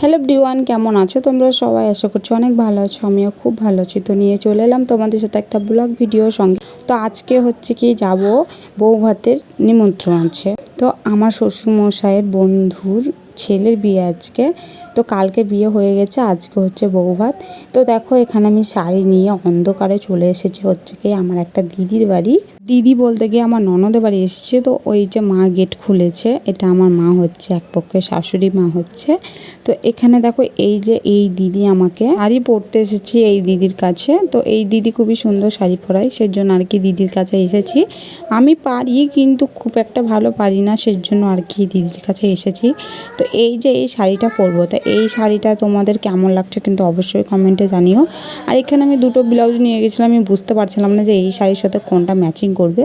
Hello ডিওয়ান কেমন আছো? তোমরা সবাই আশা করছ অনেক ভালো আছো, আমিও খুব ভালো আছি। তো নিয়ে চলে এলাম তোমাদের সাথে একটা ব্লগ ভিডিও সঙ্গে। তো আজকে হচ্ছে কি, যাব বউ ভাতের নিমন্ত্রণ আছে। তো আমার শ্বশুরমশাইয়ের বন্ধুর ছেলের বিয়ে আজকে। তো কালকে বিয়ে হয়ে গেছে, আজকে হচ্ছে বউ ভাত তো দেখো, এখানে আমি শাড়ি নিয়ে অন্ধকারে চলে এসেছি। হচ্ছে কি আমার একটা দিদির বাড়ি। দিদি বলতে গিয়ে আমার ননদের বাড়ি এসেছে। তো ওই যে মা গেট খুলেছে, এটা আমার মা হচ্ছে, এক পক্ষে শাশুড়ি মা হচ্ছে। তো এখানে দেখো, এই যে এই দিদি আমাকে শাড়ি পরতে এসেছি এই দিদির কাছে। তো এই দিদি খুবই সুন্দর শাড়ি পরায়, সেজন্য আর কি দিদির কাছে এসেছি। আমি পারি, কিন্তু খুব একটা ভালো পারি না, সেজন্য আর কি দিদির কাছে এসেছি। তো এই যে এই শাড়িটা পরবো, তো এই শাড়িটা তোমাদের কেমন লাগছে কিন্তু অবশ্যই কমেন্টে জানিও। আর এখানে আমি দুটো ব্লাউজ নিয়ে গেছিলাম, আমি বুঝতে পারছিলাম না যে এই শাড়ির সাথে কোনটা ম্যাচিং করবে।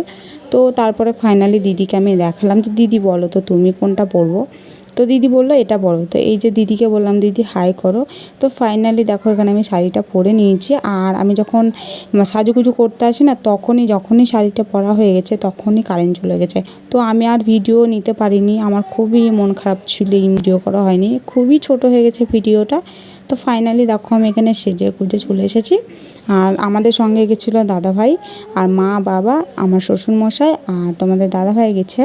তো তারপরে ফাইনালি দিদিকে আমি দেখালাম যে, দিদি বলো তো তুমি কোনটা পরবো? তো দিদি বলল, এটা বড়। তো এই যে দিদিকে বললাম, দিদি হাই করো। তো ফাইনালি দেখো, এখানে আমি শাড়িটা পরে নিয়েছি। আর আমি যখন সাজুগুজু করতে আসি না, তখনই, যখনই শাড়িটা পরা হয়ে গেছে, তখনই কারেন্ট চলে গেছে। তো আমি আর ভিডিও নিতে পারিনি। আমার খুবই মন খারাপ ছিল ভিডিও করা হয়নি। খুবই ছোট হয়ে গেছে ভিডিওটা তো ফাইনালি দেখো আমি এখানে সেজে গুজে চলে এসেছি। আর আমাদের সঙ্গে গেছিল দাদাভাই আর মা, বাবা, আমার শ্বশুরমশাই আর তোমাদের দাদাভাই গেছে।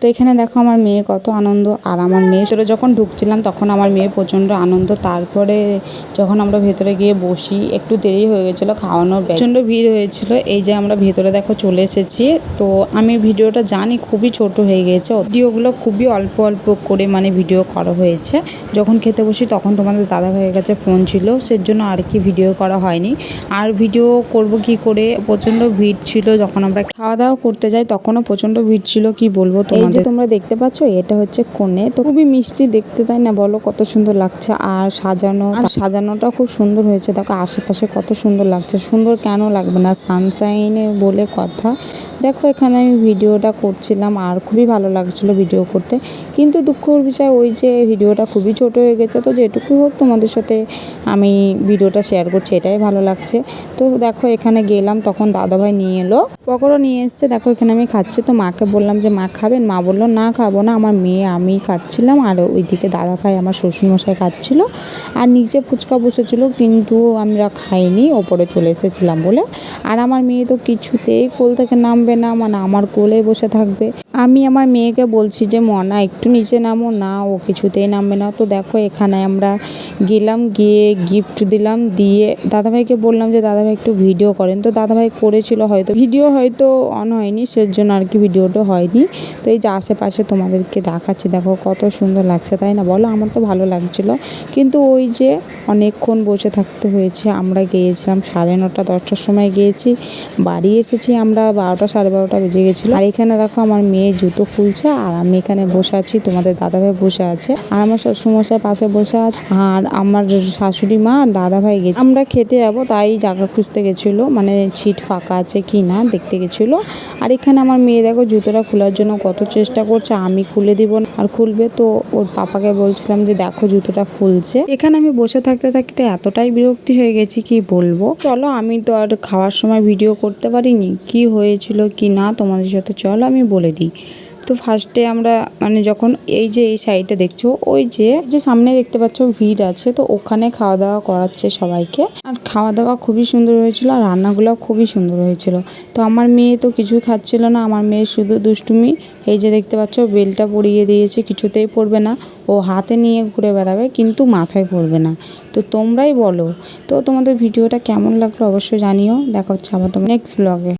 তো এখানে দেখো আমার মেয়ে কত আনন্দ। আর আমার মেয়ে সেটা যখন ঢুকছিলাম তখন আমার মেয়ে প্রচণ্ড আনন্দ। তারপরে যখন আমরা ভেতরে গিয়ে বসি, একটু দেরি হয়ে গেছিল, খাওয়ানোর প্রচণ্ড ভিড় হয়েছিল। এই যে আমরা ভেতরে দেখো চলে এসেছি। তো আমি ভিডিওটা জানি খুবই ছোট হয়ে গিয়েছে ভিডিওগুলো খুবই অল্প অল্প করে মানে ভিডিও করা হয়েছে। যখন খেতে বসি তখন তোমাদের দাদা ভাইয়ের কাছে ফোন ছিল সেজন্য আর কি ভিডিও করা হয়নি। আর ভিডিও করব কি করে? প্রচণ্ড ভিড় ছিল যখন আমরা খাওয়া দাওয়া করতে যাই তখনও প্রচণ্ড ভিড় ছিল কি বলব তোমাদের যে তোমরা দেখতে পাচ্ছ এটা হচ্ছে কোণে। তো খুবই মিষ্টি দেখতে তাই না বলো? কত সুন্দর লাগছে আর সাজানো আর সাজানোটা খুব সুন্দর হয়েছে। দেখো আশেপাশে কত সুন্দর লাগছে। সুন্দর কেন লাগবে না? সানসাইনে বলে কথা। দেখো এখানে আমি ভিডিওটা করছিলাম আর খুবই ভালো লাগছিল ভিডিও করতে। কিন্তু দুঃখর বিষয় ওই যে ভিডিওটা খুবই ছোট হয়ে গেছে তো যেটুকু হোক তোমাদের সাথে আমি ভিডিওটা শেয়ার করছি, এটাই ভালো লাগছে। তো দেখো, এখানে গেলাম, তখন দাদাভাই নিয়ে এলো। পকোড়া নিয়ে এসছে, দেখো, এখানে আমি খাচ্ছি। তো মাকে বললাম যে, মা, খাবেন? মা বলল, না, খাব না, আমার মেয়ে, আমি খাচ্ছিলাম। আর ওইদিকে দাদাভাই আমার শ্বশুরমশাই খাচ্ছিল। আর নিচে ফুচকা বসেছিল, কিন্তু আমরা খাইনি, ওপরে চলে এসেছিলাম বলে। আর আমার মেয়ে তো কিছুতেই কোল থেকে নামবে না মানে আমার কোলে বসে থাকবে। আমি আমার মেয়েকে বলছি যে, মনা, একটু নিচে নামো না, ও কিছুতেই নামবে না। তো দেখো, এখানে আমরা গেলাম, গিয়ে গিফট দিলাম, দিয়ে দাদাভাইকে বললাম যে, দাদাভাই একটু ভিডিও করেন। তো দাদাভাই করেছিল হয়তো ভিডিও হয়তো অন হয়নি, সেজন্য আর কি ভিডিওটা হয়নি। তো এই যে আশেপাশে তোমাদেরকে দেখাচ্ছি, দেখো কত সুন্দর লাগছে, তাই না? বলো, আমার তো ভালো লাগছিল। কিন্তু ওই যে অনেকক্ষণ বসে থাকতে হয়েছে, আমরা গিয়েছিলাম সাড়ে নটা, দশটার সময় গিয়েছি, বাড়ি এসেছি আমরা বারোটা, সাড়ে বারোটা বেজে গেছিল। আর এখানে দেখো আমার মেয়ে জুতো খুলছে আর আমি এখানে বসে আছি, তোমাদের দাদাভাই বসে আছে। আর আমার শ্বশুরমশাই পাশে বসে আছে আর আমার শাশুড়ি মা দাদাভাই গেছে। আমরা খেতে যাব, তাই জায়গা খুঁজতে গেছিল মানে ছিট ফাঁকা আছে কি না দেখতে গেছিল। আর এখানে আমার মেয়ে দেখো জুতোটা খোলার জন্য কত চেষ্টা করছে, আমি খুলে দিব আর খুলবে তো ওর পাপাকে বলছিলাম যে দেখো জুতোটা খুলছে। এখানে আমি বসে থাকতে থাকতে এতটাই বিরক্তি হয়ে গেছি, কি বলব? চলো আমি তো আর খাওয়ার সময় ভিডিও করতে পারিনি, কি হয়েছিল কি না তোমাদের সাথে চলো আমি বলে দিই। তো ফার্স্টে আমরা মানে যখন এই যে এই সাইডটা দেখছ, ওই যে যে সামনে দেখতে পাচ্ছ ভিড় আছে, তো ওখানে খাওয়া দাওয়া করাচ্ছে সবাইকে। আর খাওয়া দাওয়া খুবই সুন্দর হয়েছিল আর রান্নাগুলো খুবই সুন্দর হয়েছিল। তো আমার মেয়ে তো কিছুই খাচ্ছিল না, আমার মেয়ে শুধু দুষ্টুমি। এই যে দেখতে পাচ্ছ, বেলটা পরিয়ে দিয়েছে, কিছুতেই পড়বে না। ও হাতে নিয়ে ঘুরে বেড়াবে, কিন্তু মাথায় পড়বে না। তো তোমরাই বলো। তো তোমাদের ভিডিওটা কেমন লাগল অবশ্যই জানিও। দেখা হচ্ছে আবার তোমার নেক্সট ব্লগে